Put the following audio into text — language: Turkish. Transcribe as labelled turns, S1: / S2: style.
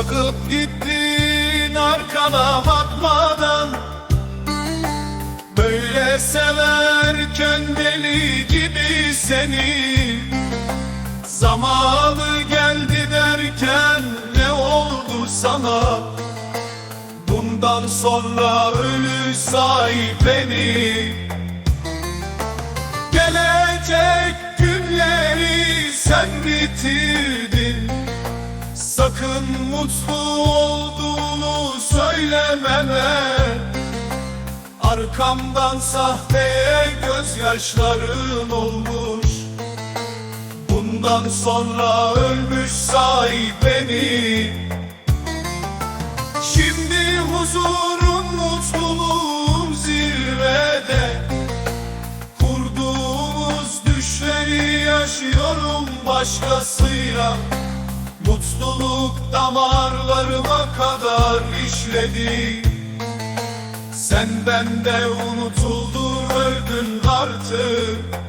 S1: Bırakıp gittin arkana bakmadan. Böyle severken deli gibi seni. Zamanı geldi derken ne oldu sana? Bundan sonra ölü sahip beni. Gelecek günleri sen bitirdin Sakın mutlu olduğunu söylememe. Arkamdan sahteye gözyaşların olmuş. Bundan sonra ölmüş sahip beni. Şimdi huzurun mutluluğun zirvede. Kurduğumuz düşleri yaşıyorum başkasıyla Mutluluk damarlarıma kadar işledi. Sen bende unutuldun öldün artık